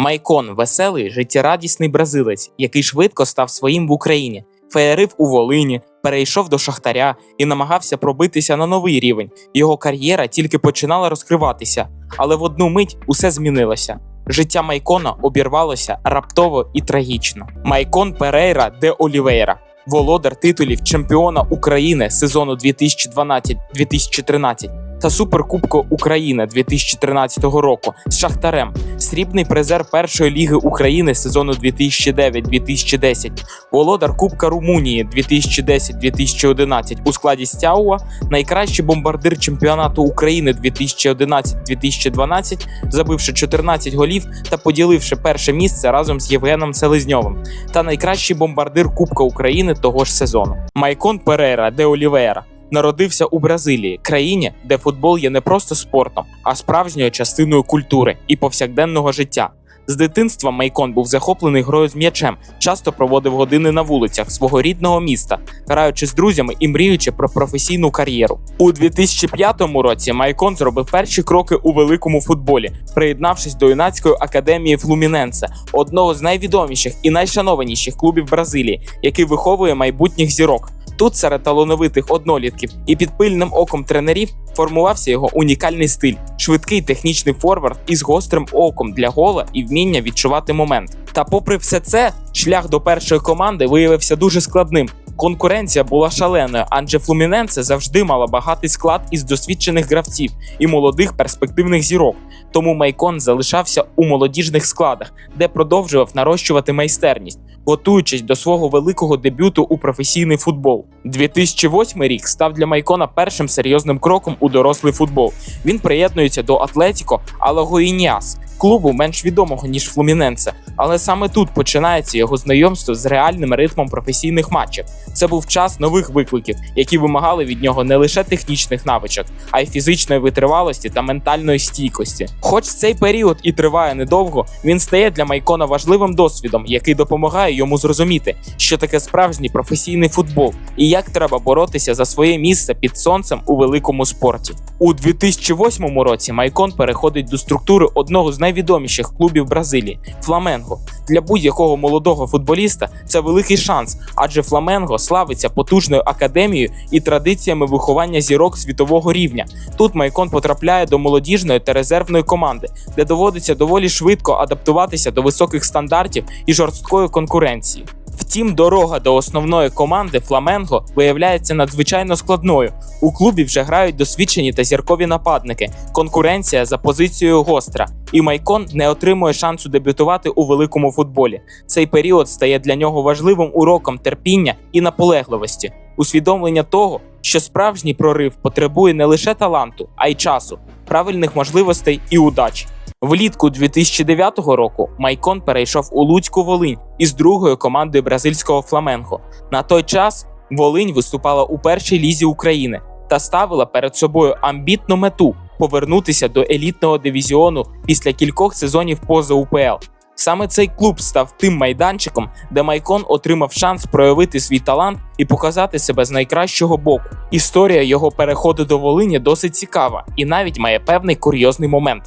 Майкон веселий, життєрадісний бразилець, який швидко став своїм в Україні, феєрив у Волині, перейшов до Шахтаря і намагався пробитися на новий рівень. Його кар'єра тільки починала розкриватися, але в одну мить усе змінилося. Життя Майкона обірвалося раптово і трагічно. Майкон Перейра де Олівейра, володар титулів чемпіона України сезону 2012-2013 та Суперкубку України 2013 року з Шахтарем, срібний призер першої ліги України сезону 2009-2010, володар Кубка Румунії 2010-2011 у складі Стяуа, найкращий бомбардир чемпіонату України 2011-2012, забивши 14 голів та поділивши перше місце разом з Євгеном Селезньовим, та найкращий бомбардир Кубка України того ж сезону. Майкон Перейра де Олівейра народився у Бразилії, країні, де футбол є не просто спортом, а справжньою частиною культури і повсякденного життя. З дитинства Майкон був захоплений грою з м'ячем, часто проводив години на вулицях свого рідного міста, граючи з друзями і мріючи про професійну кар'єру. У 2005 році Майкон зробив перші кроки у великому футболі, приєднавшись до юнацької академії Флуміненсе, одного з найвідоміших і найшанованіших клубів Бразилії, який виховує майбутніх зірок. Тут серед талановитих однолітків і під пильним оком тренерів формувався його унікальний стиль, швидкий технічний форвард із гострим оком для гола і вміння відчувати момент. Та, попри все це, шлях до першої команди виявився дуже складним. Конкуренція була шаленою, адже Флуміненце завжди мала багатий склад із досвідчених гравців і молодих перспективних зірок. Тому Майкон залишався у молодіжних складах, де продовжував нарощувати майстерність, готуючись до свого великого дебюту у професійний футбол. 2008 рік став для Майкона першим серйозним кроком у дорослий футбол. Він приєднується до Атлетіко Алагоїніас, клубу менш відомого ніж Флуміненце, але саме тут починається його знайомство з реальним ритмом професійних матчів. Це був час нових викликів, які вимагали від нього не лише технічних навичок, а й фізичної витривалості та ментальної стійкості. Хоч цей період і триває недовго, він стає для Майкона важливим досвідом, який допомагає йому зрозуміти, що таке справжній професійний футбол і як треба боротися за своє місце під сонцем у великому спорті. У 2008 році Майкон переходить до структури одного з найвідоміших клубів Бразилії Фламенго. Для будь-якого молодого футболіста це великий шанс, адже Фламенго славиться потужною академією і традиціями виховання зірок світового рівня. Тут Майкон потрапляє до молодіжної та резервної команди, де доводиться доволі швидко адаптуватися до високих стандартів і жорсткої конкуренції. Втім, дорога до основної команди Фламенго виявляється надзвичайно складною. У клубі вже грають досвідчені та зіркові нападники. Конкуренція за позицією гостра, і Майкон не отримує шансу дебютувати у великому футболі. Цей період стає для нього важливим уроком терпіння і наполегливості, усвідомлення того, що справжній прорив потребує не лише таланту, а й часу, правильних можливостей і удачі. Влітку 2009 року Майкон перейшов у Луцьку Волинь із другою командою бразильського Фламенго. На той час Волинь виступала у першій лізі України та ставила перед собою амбітну мету повернутися до елітного дивізіону після кількох сезонів поза УПЛ. Саме цей клуб став тим майданчиком, де Майкон отримав шанс проявити свій талант і показати себе з найкращого боку. Історія його переходу до Волині досить цікава і навіть має певний курйозний момент.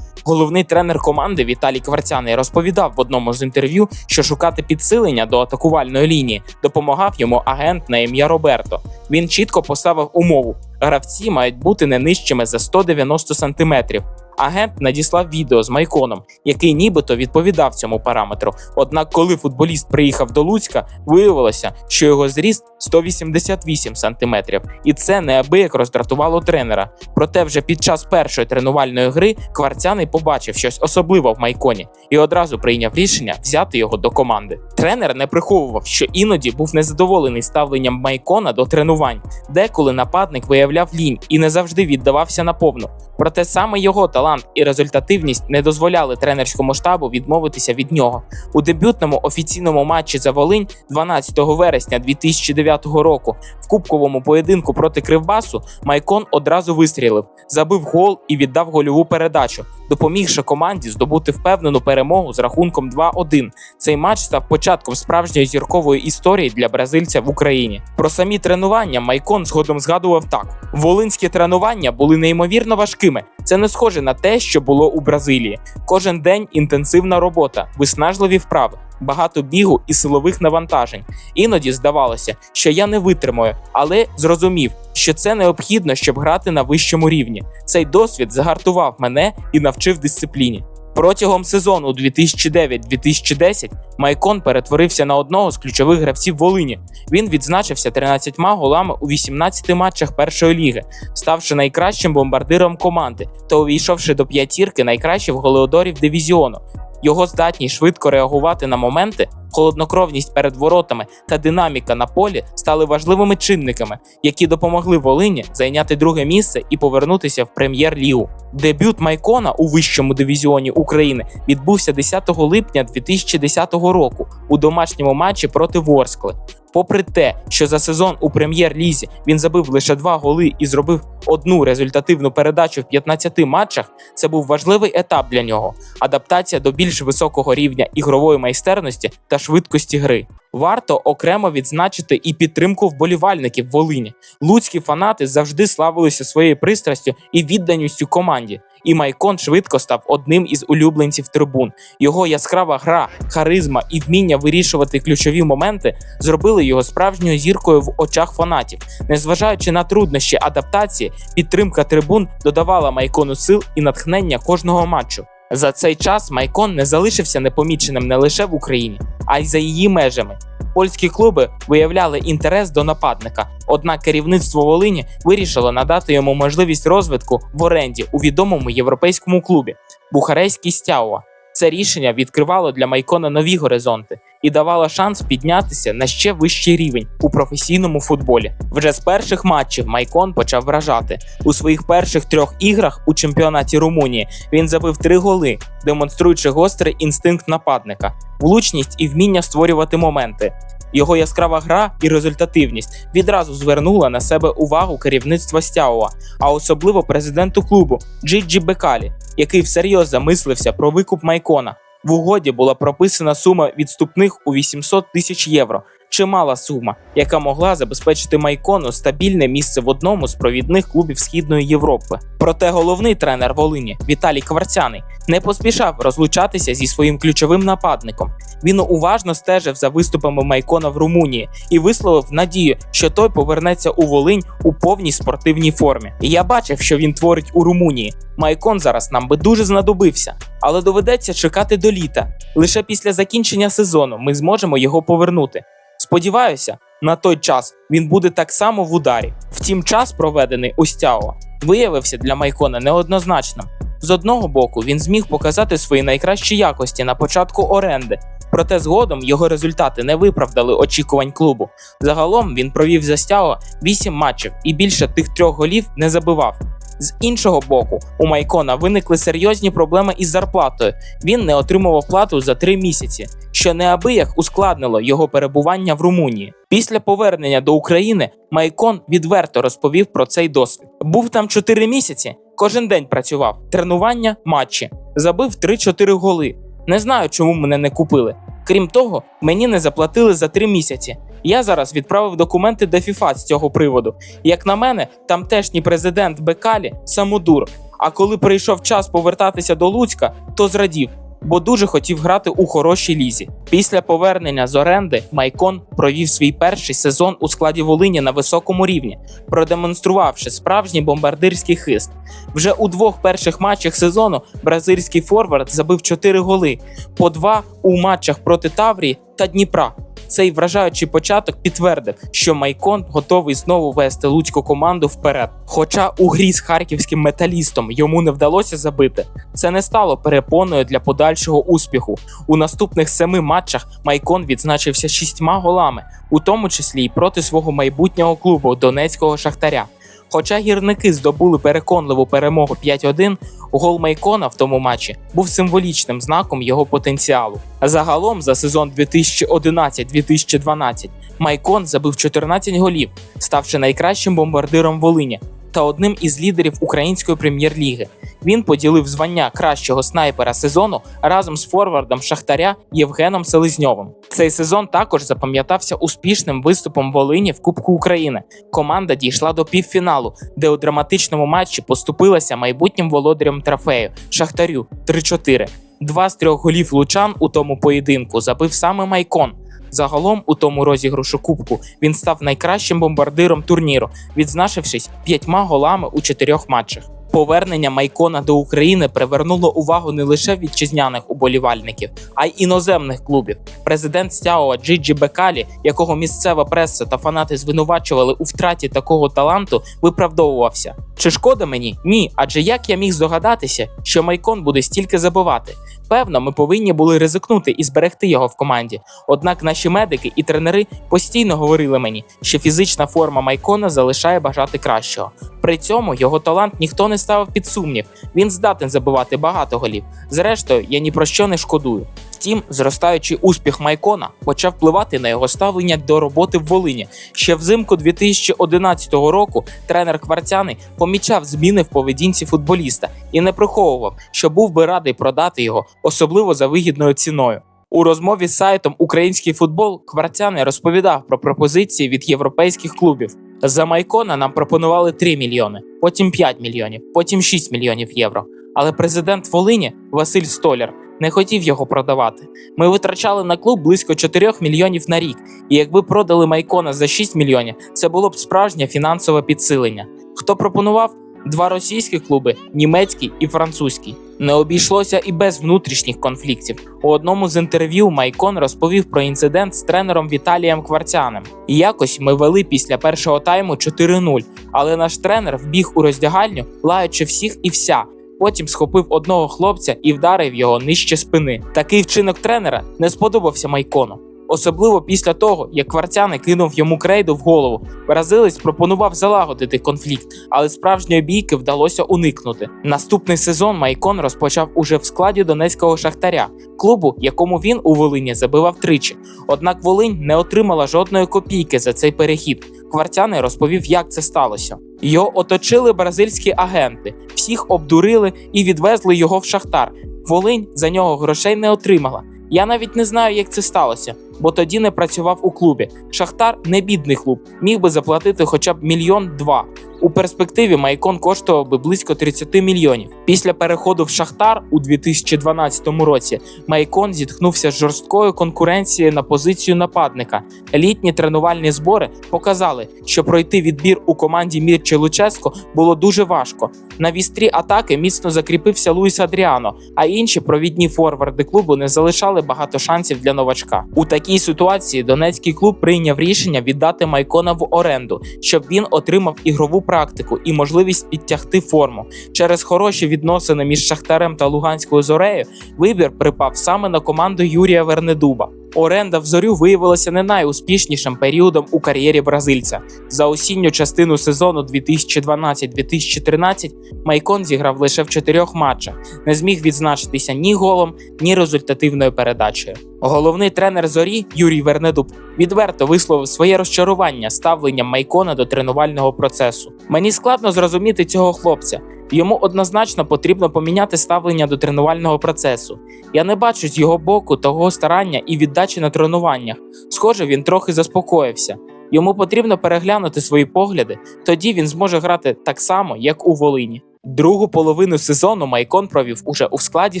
Головний тренер команди Віталій Кварцяний розповідав в одному з інтерв'ю, що шукати підсилення до атакувальної лінії допомагав йому агент на ім'я Роберто. Він чітко поставив умову: гравці мають бути не нижчими за 190 сантиметрів. Агент надіслав відео з Майконом, який нібито відповідав цьому параметру. Однак, коли футболіст приїхав до Луцька, виявилося, що його зріст 188 сантиметрів, і це неабияк роздратувало тренера. Проте, вже під час першої тренувальної гри Кварцяний побачив щось особливе в Майконі і одразу прийняв рішення взяти його до команди. Тренер не приховував, що іноді був незадоволений ставленням Майкона до тренувань, деколи нападник виявляв лінь і не завжди віддавався наповну. Проте саме його талант і результативність не дозволяли тренерському штабу відмовитися від нього. У дебютному офіційному матчі за Волинь 12 вересня 2009 року в кубковому поєдинку проти Кривбасу Майкон одразу вистрілив, забив гол і віддав гольову передачу, допомігши команді здобути впевнену перемогу з рахунком 2-1. Цей матч став початком справжньої зіркової історії для бразильця в Україні. Про самі тренування Майкон згодом згадував так: волинські тренування були неймовірно важкими. Це не схоже на те, що було у Бразилії. Кожен день інтенсивна робота, виснажливі вправи, багато бігу і силових навантажень. Іноді здавалося, що я не витримую, але зрозумів, що це необхідно, щоб грати на вищому рівні. Цей досвід загартував мене і навчив дисципліні. Протягом сезону 2009-2010 Майкон перетворився на одного з ключових гравців Волині. Він відзначився 13 голами у 18 матчах першої ліги, ставши найкращим бомбардиром команди та увійшовши до п'ятірки найкращих голеодорів дивізіону. Його здатність швидко реагувати на моменти, холоднокровність перед воротами та динаміка на полі стали важливими чинниками, які допомогли Волині зайняти друге місце і повернутися в прем'єр-лігу. Дебют Майкона у вищому дивізіоні України відбувся 10 липня 2010 року у домашньому матчі проти Ворскли. Попри те, що за сезон у прем'єр-лізі він забив лише два голи і зробив одну результативну передачу в 15 матчах, це був важливий етап для нього адаптація до більш високого рівня ігрової майстерності та швидкості гри. Варто окремо відзначити і підтримку вболівальників Волині. Луцькі фанати завжди славилися своєю пристрастю і відданістю команді. І Майкон швидко став одним із улюбленців трибун. Його яскрава гра, харизма і вміння вирішувати ключові моменти зробили його справжньою зіркою в очах фанатів. Незважаючи на труднощі адаптації, підтримка трибун додавала Майкону сил і натхнення кожного матчу. За цей час Майкон не залишився непоміченим не лише в Україні, а й за її межами. Польські клуби виявляли інтерес до нападника, однак керівництво Волині вирішило надати йому можливість розвитку в оренді у відомому європейському клубі Бухарейський Стяуа. Це рішення відкривало для Майкона нові горизонти і давало шанс піднятися на ще вищий рівень у професійному футболі. Вже з перших матчів Майкон почав вражати у своїх перших трьох іграх у чемпіонаті Румунії. Він забив три голи, демонструючи гострий інстинкт нападника, влучність і вміння створювати моменти. Його яскрава гра і результативність відразу звернула на себе увагу керівництва Стяуа, а особливо президенту клубу Джиджі Бекалі, який всерйоз замислився про викуп Майкона. В угоді була прописана сума відступних у 800 тисяч євро. Чимала сума, яка могла забезпечити Майкону стабільне місце в одному з провідних клубів Східної Європи. Проте головний тренер Волині Віталій Кварцяний не поспішав розлучатися зі своїм ключовим нападником. Він уважно стежив за виступами Майкона в Румунії і висловив надію, що той повернеться у Волинь у повній спортивній формі. І я бачив, що він творить у Румунії. Майкон зараз нам би дуже знадобився, але доведеться чекати до літа. Лише після закінчення сезону ми зможемо його повернути. Сподіваюся, на той час він буде так само в ударі. Втім, час, проведений у Стяо, виявився для Майкона неоднозначним. З одного боку, він зміг показати свої найкращі якості на початку оренди, проте згодом його результати не виправдали очікувань клубу. Загалом він провів за Стяо 8 матчів і більше тих трьох голів не забивав. З іншого боку, у Майкона виникли серйозні проблеми із зарплатою. Він не отримував плату за три місяці, що неабияк ускладнило його перебування в Румунії. Після повернення до України Майкон відверто розповів про цей досвід. Був там 4 місяці, кожен день працював, тренування, матчі, забив 3-4 голи. Не знаю, чому мене не купили. Крім того, мені не заплатили за 3 місяці. Я зараз відправив документи до ФІФА з цього приводу. Як на мене, тамтешній президент Бекалі самодур. А коли прийшов час повертатися до Луцька, то зрадів, бо дуже хотів грати у хорошій лізі. Після повернення з оренди Майкон провів свій перший сезон у складі Волині на високому рівні, продемонструвавши справжній бомбардирський хист. Вже у двох перших матчах сезону бразильський форвард забив 4 голи, по два у матчах проти Таврії та Дніпра. Цей вражаючий початок підтвердив, що Майкон готовий знову вести луцьку команду вперед. Хоча у грі з харківським металістом йому не вдалося забити, це не стало перепоною для подальшого успіху. У наступних семи матчах Майкон відзначився шістьма голами, у тому числі й проти свого майбутнього клубу Донецького Шахтаря. Хоча гірники здобули переконливу перемогу 5-1, гол Майкона в тому матчі був символічним знаком його потенціалу. Загалом за сезон 2011-2012 Майкон забив 14 голів, ставши найкращим бомбардиром Волині. Та одним із лідерів української прем'єр-ліги. Він поділив звання кращого снайпера сезону разом з форвардом Шахтаря Євгеном Селезньовим. Цей сезон також запам'ятався успішним виступом Волині в Кубку України. Команда дійшла до півфіналу, де у драматичному матчі поступилася майбутнім володарям трофею Шахтарю 3-4. Два з трьох голів лучан у тому поєдинку забив саме Майкон. Загалом у тому розігрушу кубку він став найкращим бомбардиром турніру, відзначившись п'ятьма голами у чотирьох матчах. Повернення Майкона до України привернуло увагу не лише вітчизняних уболівальників, а й іноземних клубів. Президент Стяуа Джиджі Бекалі, якого місцева преса та фанати звинувачували у втраті такого таланту, виправдовувався. Чи шкода мені? Ні, адже як я міг здогадатися, що Майкон буде стільки забивати? Певно, ми повинні були ризикнути і зберегти його в команді. Однак наші медики і тренери постійно говорили мені, що фізична форма Майкона залишає бажати кращого. При цьому його талант ніхто не ставив під сумнів. Він здатен забивати багато голів. Зрештою, я ні про що не шкодую. Втім, зростаючий успіх Майкона почав впливати на його ставлення до роботи в Волині. Ще взимку 2011 року тренер Кварцяни помічав зміни в поведінці футболіста і не приховував, що був би радий продати його, особливо за вигідною ціною. У розмові з сайтом Український футбол Кварцяни розповідав про пропозиції від європейських клубів. За Майкона нам пропонували 3 мільйони, потім 5 мільйонів, потім 6 мільйонів євро. Але президент Волині Василь Столяр не хотів його продавати. Ми витрачали на клуб близько 4 мільйонів на рік, і якби продали Майкона за 6 мільйонів, це було б справжнє фінансове підсилення. Хто пропонував? Два російські клуби німецький і французький. Не обійшлося і без внутрішніх конфліктів. У одному з інтерв'ю Майкон розповів про інцидент з тренером Віталієм Кварцяним. І якось ми вели після першого тайму 4-0, але наш тренер вбіг у роздягальню, лаючи всіх і вся. Потім схопив одного хлопця і вдарив його нижче спини. Такий вчинок тренера не сподобався Майкону. Особливо після того, як Кварцяни кинув йому крейду в голову. Бразилець пропонував залагодити конфлікт, але справжньої бійки вдалося уникнути. Наступний сезон Майкон розпочав уже в складі донецького шахтаря, клубу, якому він у Волині забивав тричі. Однак Волинь не отримала жодної копійки за цей перехід. Кварцяни розповів, як це сталося. Його оточили бразильські агенти, всіх обдурили і відвезли його в шахтар. Волинь за нього грошей не отримала. Я навіть не знаю, як це сталося, бо тоді не працював у клубі. Шахтар не бідний клуб, міг би заплатити хоча б мільйон два. У перспективі Майкон коштував би близько 30 мільйонів. Після переходу в Шахтар у 2012 році Майкон зіткнувся з жорсткою конкуренцією на позицію нападника. Літні тренувальні збори показали, що пройти відбір у команді Мірче Луческо було дуже важко. На вістрі атаки міцно закріпився Луїс Адріано, а інші провідні форварди клубу не залишали багато шансів для новачка. У такій ситуації донецький клуб прийняв рішення віддати Майкона в оренду, щоб він отримав ігрову практику і можливість підтягти форму. Через хороші відносини між Шахтарем та Луганською зорею вибір припав саме на команду Юрія Вернедуба. Оренда в зорю виявилася не найуспішнішим періодом у кар'єрі бразильця. За осінню частину сезону 2012-2013 Майкон зіграв лише в чотирьох матчах, не зміг відзначитися ні голом, ні результативною передачею. Головний тренер зорі Юрій Вернедуб відверто висловив своє розчарування ставленням Майкона до тренувального процесу. Мені складно зрозуміти цього хлопця. Йому однозначно потрібно поміняти ставлення до тренувального процесу. Я не бачу з його боку того старання і віддачі на тренуваннях. Схоже, він трохи заспокоївся. Йому потрібно переглянути свої погляди, тоді він зможе грати так само, як у Волині. Другу половину сезону Майкон провів уже у складі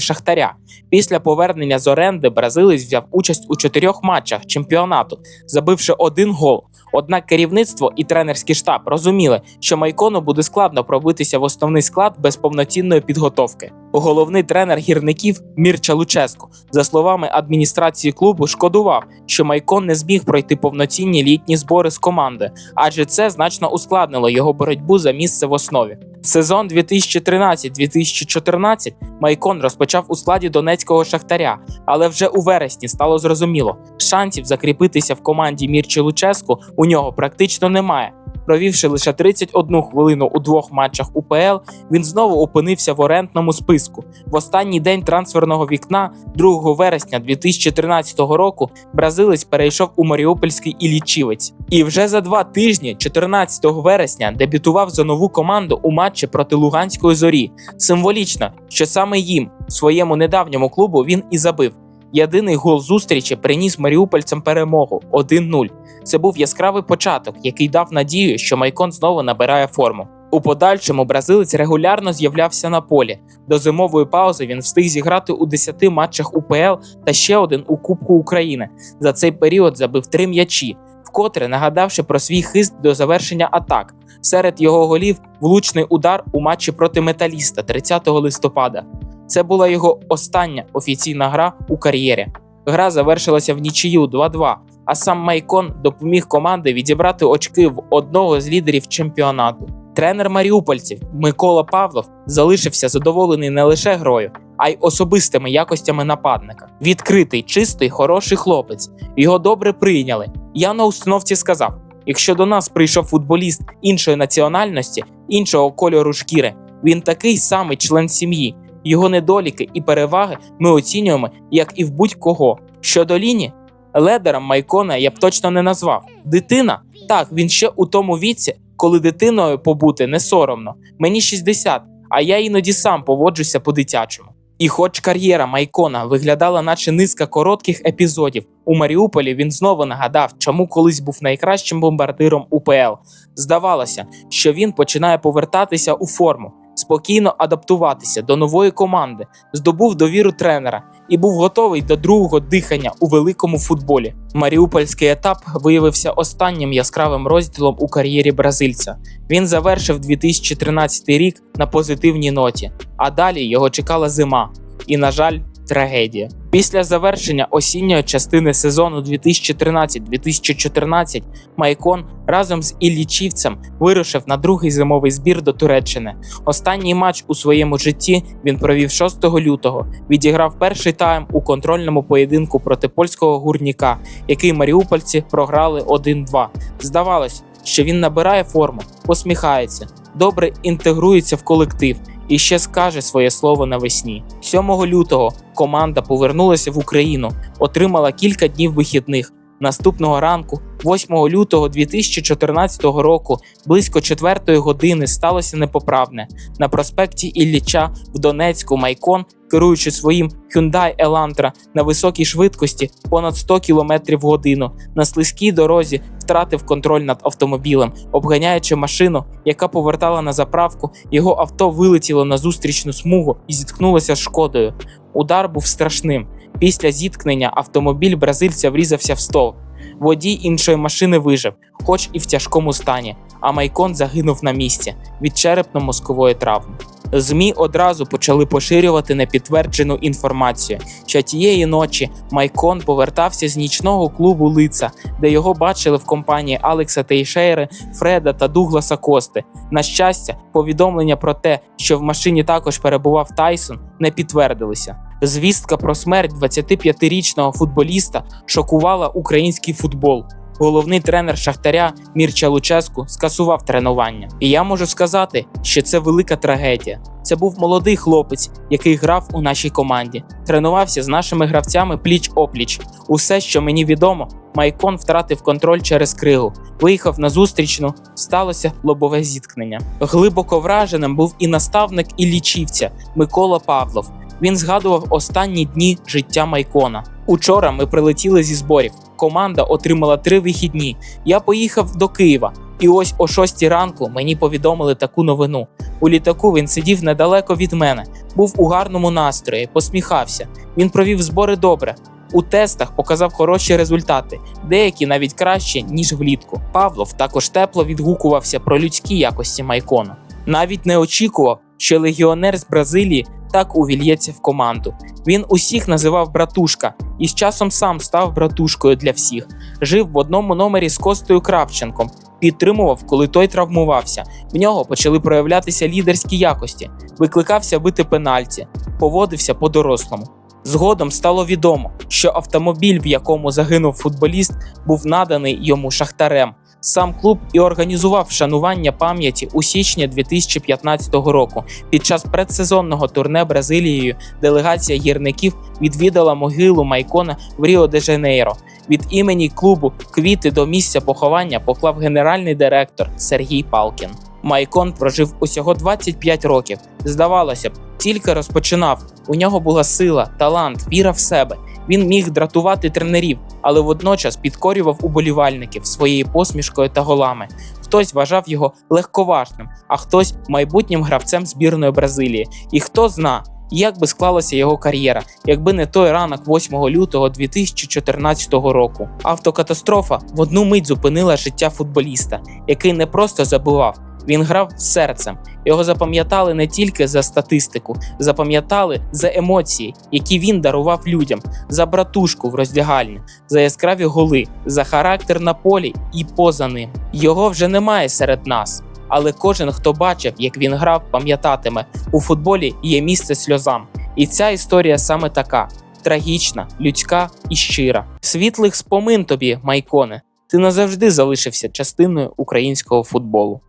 Шахтаря. Після повернення з оренди бразилець взяв участь у чотирьох матчах чемпіонату, забивши один гол. Однак керівництво і тренерський штаб розуміли, що Майкону буде складно пробитися в основний склад без повноцінної підготовки. Головний тренер гірників Мірча Луческо, за словами адміністрації клубу, шкодував, що Майкон не зміг пройти повноцінні літні збори з команди, адже це значно ускладнило його боротьбу за місце в основі. Сезон 2013-2014 Майкон розпочав у складі донецького шахтаря, але вже у вересні стало зрозуміло, шансів закріпитися в команді Мірчі Луческу у нього практично немає. Провівши лише 31 хвилину у двох матчах УПЛ, він знову опинився в орендному списку. В останній день трансферного вікна, 2 вересня 2013 року, бразилець перейшов у Маріупольський Іллічівець. І вже за два тижні, 14 вересня, дебютував за нову команду у матчі проти Луганської зорі. Символічно, що саме їм, своєму недавньому клубу, він і забив. Єдиний гол зустрічі приніс маріупольцям перемогу 1-0. Це був яскравий початок, який дав надію, що Майкон знову набирає форму. У подальшому бразилець регулярно з'являвся на полі. До зимової паузи він встиг зіграти у 10 матчах УПЛ та ще один у Кубку України. За цей період забив три м'ячі, вкотре нагадавши про свій хист до завершення атак. Серед його голів влучний удар у матчі проти металіста 30 листопада. Це була його остання офіційна гра у кар'єрі. Гра завершилася в нічию 2-2, а сам Майкон допоміг команді відібрати очки в одного з лідерів чемпіонату. Тренер маріупольців Микола Павлов залишився задоволений не лише грою, а й особистими якостями нападника. Відкритий, чистий, хороший хлопець. Його добре прийняли. Я на установці сказав: якщо до нас прийшов футболіст іншої національності, іншого кольору шкіри, він такий самий член сім'ї. Його недоліки і переваги ми оцінюємо як і в будь-кого. Щодо ліні, ледером Майкона я б точно не назвав. Дитина так, він ще у тому віці, коли дитиною побути не соромно. Мені 60, а я іноді сам поводжуся по-дитячому. І хоч кар'єра Майкона виглядала, наче низка коротких епізодів, у Маріуполі він знову нагадав, чому колись був найкращим бомбардиром УПЛ. Здавалося, що він починає повертатися у форму, спокійно адаптуватися до нової команди, здобув довіру тренера і був готовий до другого дихання у великому футболі. Маріупольський етап виявився останнім яскравим розділом у кар'єрі бразильця. Він завершив 2013 рік на позитивній ноті, а далі його чекала зима. І, на жаль, трагедія. Після завершення осінньої частини сезону 2013-2014 Майкон разом з Іллічівцем вирушив на другий зимовий збір до Туреччини. Останній матч у своєму житті він провів 6 лютого. Відіграв перший тайм у контрольному поєдинку проти польського гурніка, який маріупольці програли 1-2. Здавалось, що він набирає форму, посміхається, добре інтегрується в колектив і ще скаже своє слово навесні. 7 лютого команда повернулася в Україну, отримала кілька днів вихідних. Наступного ранку, 8 лютого 2014 року, близько 4 години сталося непоправне. На проспекті Ілліча в Донецьку Майкон, керуючи своїм Hyundai Elantra на високій швидкості понад 100 км в годину, на слизькій дорозі втратив контроль над автомобілем, обганяючи машину, яка повертала на заправку. Його авто вилетіло на зустрічну смугу і зіткнулося з шкодою. Удар був страшним. Після зіткнення автомобіль бразильця врізався в стовп. Водій іншої машини вижив, хоч і в тяжкому стані, а Майкон загинув на місці від черепно-мозкової травми. ЗМІ одразу почали поширювати непідтверджену інформацію, що тієї ночі Майкон повертався з нічного клубу Лица, де його бачили в компанії Алекса Тейшейри, Фреда та Дугласа Кости. На щастя, повідомлення про те, що в машині також перебував Тайсон, не підтвердилися. Звістка про смерть 25-річного футболіста шокувала український футбол. Головний тренер Шахтаря Мірча Луческу скасував тренування. І я можу сказати, що це велика трагедія. Це був молодий хлопець, який грав у нашій команді, тренувався з нашими гравцями пліч опліч. Усе, що мені відомо, Майкон втратив контроль через кригу, виїхав на зустрічну, сталося лобове зіткнення. Глибоко враженим був і наставник і лічівця Микола Павлов. Він згадував останні дні життя Майкона. Учора ми прилетіли зі зборів. Команда отримала три вихідні. Я поїхав до Києва, і ось о 6 ранку мені повідомили таку новину. У літаку він сидів недалеко від мене, був у гарному настрої, посміхався. Він провів збори добре. У тестах показав хороші результати, деякі навіть кращі ніж влітку. Павлов також тепло відгукувався про людські якості Майкона. Навіть не очікував, що легіонер з Бразилії так увільється в команду. Він усіх називав братушка і з часом сам став братушкою для всіх. Жив в одному номері з Костою Кравченком, підтримував, коли той травмувався. В нього почали проявлятися лідерські якості, викликався бити пенальті, поводився по-дорослому. Згодом стало відомо, що автомобіль, в якому загинув футболіст, був наданий йому шахтарем. Сам клуб і організував вшанування пам'яті у січні 2015 року. Під час предсезонного турне Бразилією делегація гірників відвідала могилу Майкона в Ріо де Жанейро. Від імені клубу квіти до місця поховання поклав генеральний директор Сергій Палкін. Майкон прожив усього 25 років. Здавалося б, тільки розпочинав. У нього була сила, талант, віра в себе. Він міг дратувати тренерів, але водночас підкорював уболівальників своєю посмішкою та голами. Хтось вважав його легковажним, а хтось майбутнім гравцем збірної Бразилії. І хто зна, як би склалася його кар'єра, якби не той ранок 8 лютого 2014 року. Автокатастрофа в одну мить зупинила життя футболіста, який не просто забував, він грав серцем. Його запам'ятали не тільки за статистику, запам'ятали за емоції, які він дарував людям, за братушку в роздягальні, за яскраві голи, за характер на полі і поза ним. Його вже немає серед нас. Але кожен, хто бачив, як він грав, пам'ятатиме, у футболі є місце сльозам. І ця історія саме така: трагічна, людська і щира. Світлих спомин тобі, Майконе. Ти назавжди залишився частиною українського футболу.